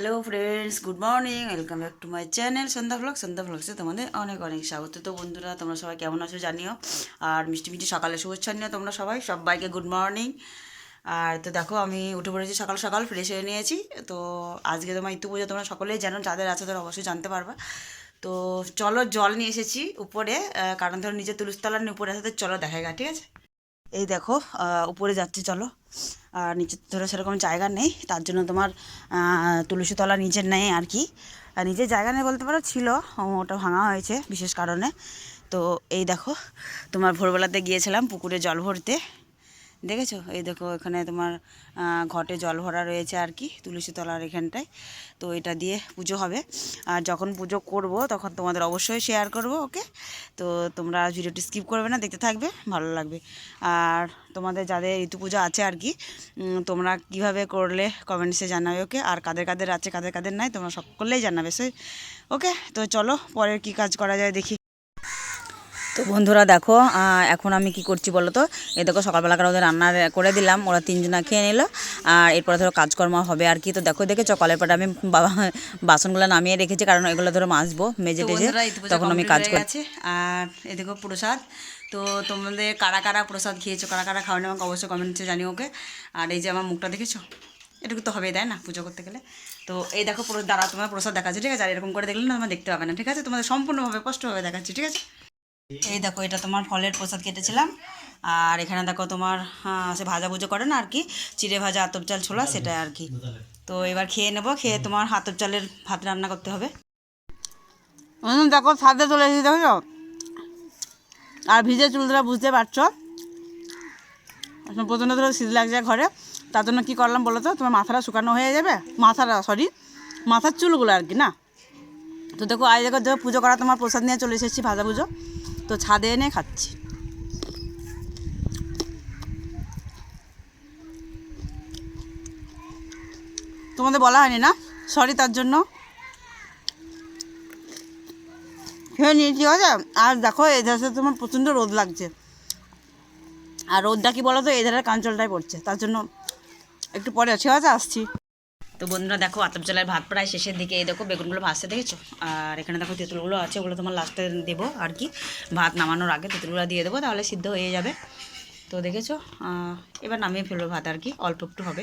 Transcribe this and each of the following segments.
Hello friends good morning welcome back to my channel Sandhya blog Sandhya ব্লগসে তোমাদের অনেক অনেক স্বাগত। তো বন্ধুরা, তোমরা সবাই কেমন আছো জানিও? আর মিষ্টি মিষ্টি সকালে শুভেচ্ছা নিও তোমরা সবাই। সবাইকে গুড মর্নিং আর তো দেখো, আমি উঠে পড়েছি সকাল সকাল ফ্রেশ হয়ে নিয়েছি। তো আজকে তোমার ইতু পুজো তোমরা সকলেই জানো, যাদের আছে তারা অবশ্যই জানতে পারবা। তো চলো জল নিয়ে এসেছি উপরে। কারণ ধরো নিচে তুলসতলার উপরে আছে চলো দেখা গা, ঠিক আছে? এই দেখো উপরে যাচ্ছি, চলো। আর নিচে ধরো সেরকম জায়গা নেই, তার জন্য তোমার তুলসীতলা নিজের নেই আর কি। আর নিজের জায়গা নেই বলতে পারো, ছিল ওটা ভাঙা হয়েছে বিশেষ কারণে। তো এই দেখো, তোমার ভোরবেলাতে গিয়েছিলাম পুকুরে জল ভরতে। দেখেছ? এই দেখো, এখানে তোমার ঘটে জল ভরা রয়েছে আর কি, তুলসী তলার এখানটায়। তো এটা দিয়ে পুজো হবে। আর যখন পুজো করব, তখন তোমাদের অবশ্যই শেয়ার করব ওকে তো তোমরা ভিডিওটি স্কিপ করবে না, দেখতে থাকবে, ভালো লাগবে। আর তোমাদের যাদের ঋতু পুজো আছে আর কি তোমরা কীভাবে করলে কমেন্টসে জানাবে ওকে আর কাদের কাদের আছে, কাদের কাদের নাই, তোমরা সকলেই জানাবে, সে ওকে তো চলো পরের কি কাজ করা যায়, দেখি। তো বন্ধুরা দেখো এখন আমি কি করছি বলো তো? এই দেখো সকালবেলাকার ওদের রান্না করে দিলাম ওরা তিনজনা খেয়ে নিল। আর এরপরে ধরো কাজকর্ম হবে আর কি। তো দেখো দেখে কলের পরে আমি বাবা বাসনগুলো নামিয়ে রেখেছি কারণ এগুলো ধরো মাজবো মেজে টেজে। তখন আমি কাজ করছি আর এ দেখো প্রসাদ। তো তোমাদের কারা কারা প্রসাদ খেয়েছো কারা কারা খাওয়ানো আমাকে অবশ্যই কমেন্টসে জানিও ওকে। আর এই যে আমার মুখটা দেখেছ? এটুকু তো হবেই তাই না পুজো করতে গেলে? তো এই দেখো পুরো দাঁড়া তোমার প্রসাদ দেখাচ্ছে ঠিক আছে? আর এরকম করে দেখলে না তোমার দেখতে পাবে না ঠিক আছে? তোমাদের সম্পূর্ণভাবে স্পষ্টভাবে দেখাচ্ছি ঠিক আছে? এই দেখো এটা তোমার ফলের প্রসাদ কেটেছিলাম। আর এখানে দেখো তোমার আহ, সে ভাজা ভুজো করে না আর কি চিড়ে ভাজা আতপ চাল ছোলা সেটা আর কি। তো এবার খেয়ে নেব খেয়ে তোমার আতপ চালের ভাত রান্না করতে হবে। দেখো ছাদে চলে এসেছি দেখো আর ভিজে চুল চুলটা বুঝতে পারছ? এখন প্রচণ্ড ধরো শীত লাগছে ঘরে। তার জন্য কী করলাম বলো তো তোমার মাথাটা শুকানো হয়ে যাবে? মাথাটা সরি মাথার চুলগুলো আর কি না? তো দেখো আজ দেখো দেখো পুজো করা তোমার প্রসাদ নিয়ে চলে এসেছি ভাজা পুজো তো ছাদে এনে খাচ্ছি। তোমাদের বলা হয়নি না? সরি তার জন্য। খেয়ে নিয়ে ঠিক আছে আর দেখো, এই ধারে তোমার প্রচণ্ড রোদ লাগছে। আর রোদটা কি বলো তো এই ধারের কাঞ্চলটাই পড়ছে। তার জন্য একটু পরে, ঠিক আছে, আসছি। তো বন্ধুরা দেখো, আতপ চালের ভাত প্রায় শেষের দিকে। এই দেখো, বেগুনগুলো ভাজতে দেখেছ? আর এখানে দেখো, তেঁতুলগুলো আছে, ওগুলো তোমার লাস্টে দেবো আর কি। ভাত নামানোর আগে তেঁতুলগুলো দিয়ে দেবো, তাহলে সিদ্ধ হয়ে যাবে। তো দেখেছ? এবার নামিয়ে ফেলব ভাত আর কি, অল্প একটু হবে।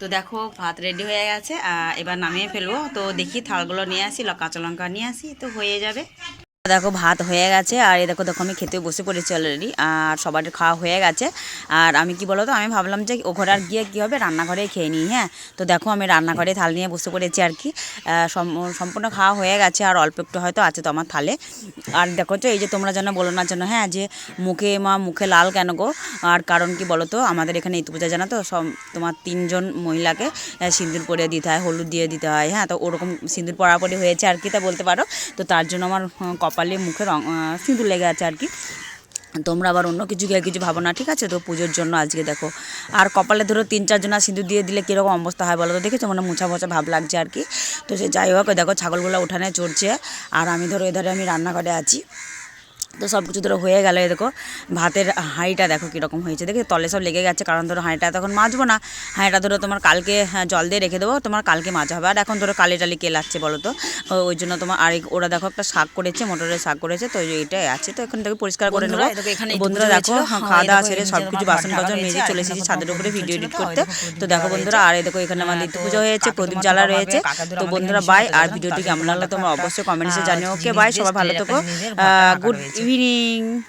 তো দেখো, ভাত রেডি হয়ে গেছে এবার নামিয়ে ফেলব। তো দেখি, থালগুলো নিয়ে আসি কাঁচা লঙ্কা নিয়ে আসি, তো হয়ে যাবে। দেখো ভাত হয়ে গেছে আর এই দেখো দেখো আমি খেতে বসে পড়েছি অলরেডি আর সবার খাওয়া হয়ে গেছে। আর আমি কি বলো তো আমি ভাবলাম যে ও ঘরে আর গিয়ে কী হবে রান্নাঘরে খেয়ে নিই হ্যাঁ। তো দেখো আমি রান্নাঘরে থাল নিয়ে বসে পড়েছি আর কি। সম্পূর্ণ খাওয়া হয়ে গেছে আর অল্প একটু হয়তো আছে তো আমার থালে। আর দেখো তো এই যে তোমরা যেন বলো না যেন হ্যাঁ যে মুখে মা মুখে লাল কেন গো? আর কারণ কি বলো তো আমাদের এখানে ইতু পূজা জানা তো সব তোমার তিনজন মহিলাকে সিঁদুর পরে দিতে হয় হলুদ দিয়ে দিতে হয় হ্যাঁ। তো ওরকম সিঁদুর পরাপরি হয়েছে আর কি তা বলতে পারো। তো তার জন্য আমার আহ, কপালে মুখে রং সিঁদুর লেগে আছে আর কি। তোমরা আবার অন্য কিছু গিয়ে কিছু ভাবো না, ঠিক আছে? তো পুজোর জন্য আজকে দেখো, আর কপালে ধরো তিন চারজনা সিঁদুর দিয়ে দিলে কীরকম অবস্থা হয় বলো তো? দেখেছ? মানে মোছা মোছা ভাব লাগছে আর কি। তো সে যাই হোক, দেখো ছাগলগুলো উঠানে চড়ছে, আর আমি ধরো এধারে আমি রান্নাঘরে আছি। তো সব কিছু ধরো হয়ে গেল দেখো ভাতের হাঁড়িটা দেখো কীরকম হয়েছে। দেখে তলে সব লেগে গেছে কারণ ধরো হাঁড়িটা তখন মাজবো না। হাঁড়িটা ধরো তোমার কালকে হ্যাঁ, জল দিয়ে রেখে দেবো তোমার কালকে মাজা হবে। আর এখন ধরো কালি টালি কে লাগছে বলো তো? ওই জন্য তোমার আর ওরা দেখো একটা শাক করেছে মোটরের শাক করেছে তো এইটাই আছে। তো এখন থেকে পরিষ্কার করে নেব। বন্ধুরা দেখো হ্যাঁ, খাওয়া দাওয়া ছেড়ে সব কিছু বাসন বাসন মেজে চলে এসেছি ছাদের উপরে ভিডিও এডিট করতে। তো দেখো বন্ধুরা আর এই দেখো এখানে আমার ইতি পুজো হয়েছে প্রদীপ জ্বালা রয়েছে তো বন্ধুরা বাই আর ভিডিওটি কেমন লাগল তোমরা অবশ্যই কমেন্টসে জানিও। ওকে বাই সবাই ভালো থেকো। Good reading.